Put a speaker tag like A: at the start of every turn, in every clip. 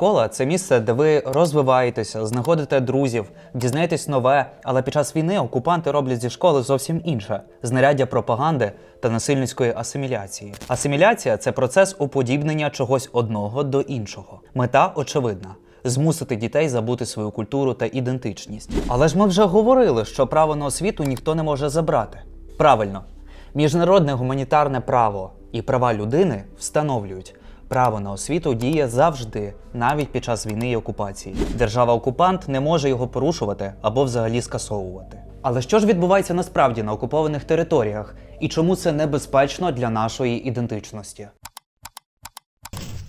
A: Школа це місце, де ви розвиваєтеся, знаходите друзів, дізнаєтесь нове, але під час війни окупанти роблять зі школи зовсім інше знаряддя пропаганди та насильницької асиміляції. Асиміляція це процес уподібнення чогось одного до іншого. Мета очевидна. Змусити дітей забути свою культуру та ідентичність. Але ж ми вже говорили, що право на освіту ніхто не може забрати. Правильно, міжнародне гуманітарне право і права людини встановлюють, право на освіту діє завжди, навіть під час війни і окупації. Держава-окупант не може його порушувати або взагалі скасовувати. Але що ж відбувається насправді на окупованих територіях і чому це небезпечно для нашої ідентичності?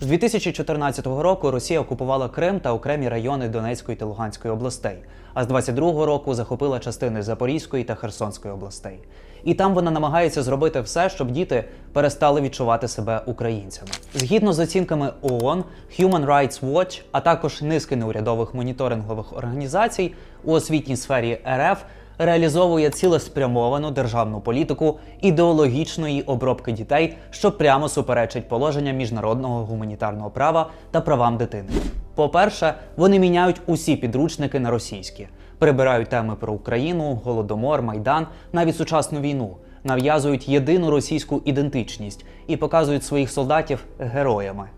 A: З 2014 року Росія окупувала Крим та окремі райони Донецької та Луганської областей, а з 22 року захопила частини Запорізької та Херсонської областей. І там вона намагається зробити все, щоб діти перестали відчувати себе українцями. Згідно з оцінками ООН, Human Rights Watch, а також низки неурядових моніторингових організацій у освітній сфері РФ реалізовує цілеспрямовану державну політику ідеологічної обробки дітей, що прямо суперечить положенням міжнародного гуманітарного права та правам дитини. По-перше, вони міняють усі підручники на російські, прибирають теми про Україну, голодомор, майдан, навіть сучасну війну, нав'язують єдину російську ідентичність і показують своїх солдатів героями.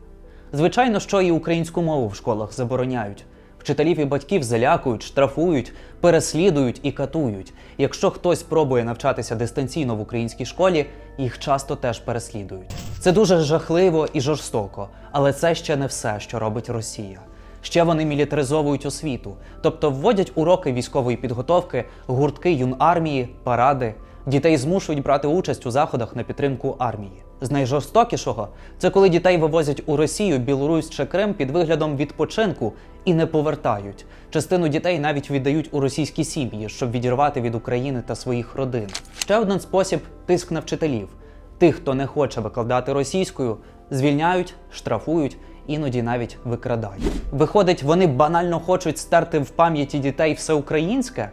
A: Звичайно, що і українську мову в школах забороняють. Вчителів і батьків залякують, штрафують, переслідують і катують. Якщо хтось пробує навчатися дистанційно в українській школі, їх часто теж переслідують. Це дуже жахливо і жорстоко, але це ще не все, що робить Росія. Ще вони мілітаризовують освіту, тобто вводять уроки військової підготовки, гуртки юнармії, паради. Дітей змушують брати участь у заходах на підтримку армії. З найжорстокішого це коли дітей вивозять у Росію, Білорусь чи Крим під виглядом відпочинку і не повертають. Частину дітей навіть віддають у російські сім'ї, щоб відірвати від України та своїх родин. Ще один спосіб тиск на вчителів. Тих, хто не хоче викладати російською, звільняють, штрафують, іноді навіть викрадають. Виходить, вони банально хочуть стерти в пам'яті дітей все українське?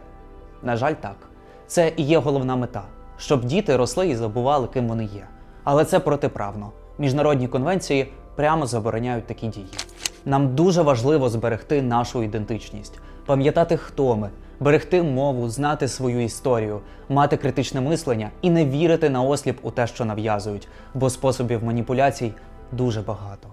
A: На жаль, так. Це і є головна мета, щоб діти росли і забували, ким вони є. Але це протиправно. Міжнародні конвенції прямо забороняють такі дії. Нам дуже важливо зберегти нашу ідентичність, пам'ятати, хто ми, берегти мову, знати свою історію, мати критичне мислення і не вірити на осліп у те, що нав'язують, бо способів маніпуляцій дуже багато.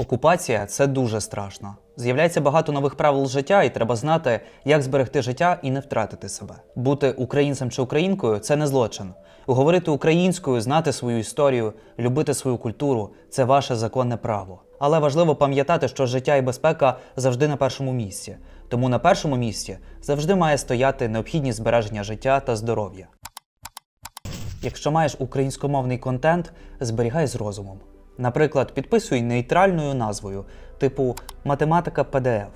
A: Окупація це дуже страшно. З'являється багато нових правил життя, і треба знати, як зберегти життя і не втратити себе. Бути українцем чи українкою це не злочин. Говорити українською, знати свою історію, любити свою культуру це ваше законне право. Але важливо пам'ятати, що життя і безпека завжди на першому місці. Тому на першому місці завжди має стояти необхідність збереження життя та здоров'я. Якщо маєш українськомовний контент, зберігай з розумом. Наприклад, підписуй нейтральною назвою, типу математика PDF.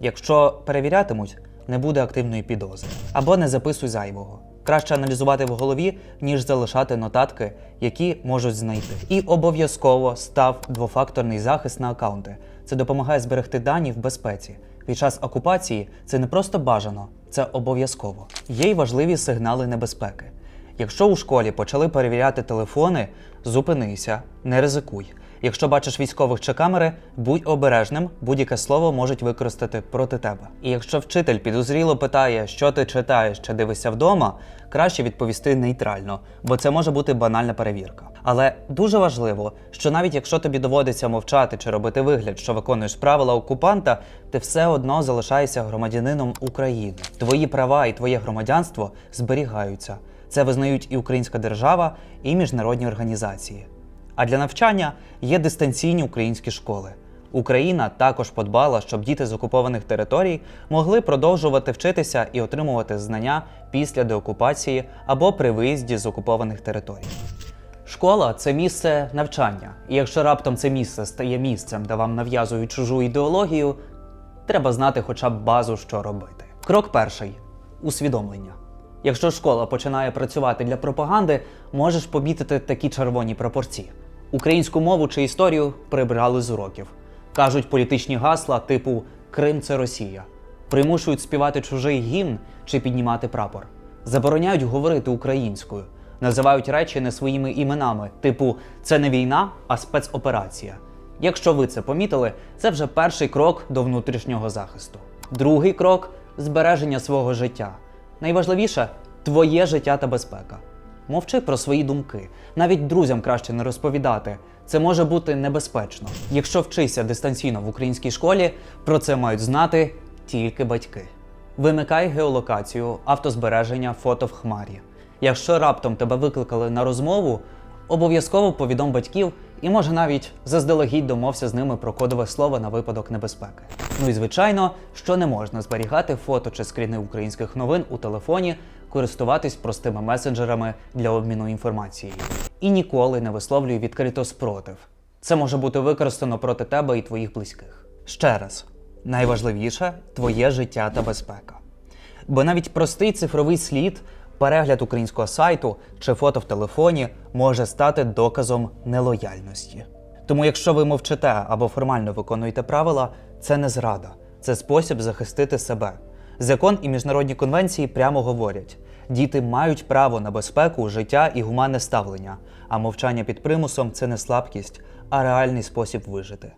A: Якщо перевірятимуть, не буде активної підозри. Або не записуй зайвого. Краще аналізувати в голові, ніж залишати нотатки, які можуть знайти. І обов'язково став двофакторний захист на аккаунти. Це допомагає зберегти дані в безпеці. Під час окупації це не просто бажано, це обов'язково. Є й важливі сигнали небезпеки. Якщо у школі почали перевіряти телефони, зупинися, не ризикуй. Якщо бачиш військових чи камери, будь обережним, будь-яке слово можуть використати проти тебе. І якщо вчитель підозріло питає, що ти читаєш чи дивишся вдома, краще відповісти нейтрально, бо це може бути банальна перевірка. Але дуже важливо, що навіть якщо тобі доводиться мовчати чи робити вигляд, що виконуєш правила окупанта, ти все одно залишаєшся громадянином України. Твої права і твоє громадянство зберігаються. Це визнають і українська держава, і міжнародні організації. А для навчання є дистанційні українські школи. Україна також подбала, щоб діти з окупованих територій могли продовжувати вчитися і отримувати знання після деокупації або при виїзді з окупованих територій. Школа це місце навчання, і якщо раптом це місце стає місцем, де вам нав'язують чужу ідеологію, треба знати хоча б базу, що робити. Крок перший усвідомлення. Якщо школа починає працювати для пропаганди, можеш помітити такі червоні пропорції. Українську мову чи історію прибрали з уроків. Кажуть політичні гасла типу Крим це Росія. Примушують співати чужий гімн чи піднімати прапор. Забороняють говорити українською, називають речі не своїми іменами, типу це не війна, а спецоперація. Якщо ви це помітили, це вже перший крок до внутрішнього захисту. Другий крок збереження свого життя. Найважливіше твоє життя та безпека. Мовчи про свої думки. Навіть друзям краще не розповідати. Це може бути небезпечно. Якщо вчишся дистанційно в українській школі, про це мають знати тільки батьки. Вимикай геолокацію, автозбереження, фото в хмарі. Якщо раптом тебе викликали на розмову, обов'язково повідом батьків і може навіть заздалегідь домовся з ними про кодове слово на випадок небезпеки. Ну і звичайно, що не можна зберігати фото чи скріни українських новин у телефоні, користуватись простими месенджерами для обміну інформацією. І ніколи не висловлюй відкрито спротив. Це може бути використано проти тебе і твоїх близьких. Ще раз, найважливіше твоє життя та безпека. Бо навіть простий цифровий слід, перегляд українського сайту чи фото в телефоні може стати доказом нелояльності. Тому, якщо ви мовчите або формально виконуєте правила, це не зрада, це спосіб захистити себе. Закон і міжнародні конвенції прямо говорять: діти мають право на безпеку, життя і гуманне ставлення, а мовчання під примусом це не слабкість, а реальний спосіб вижити.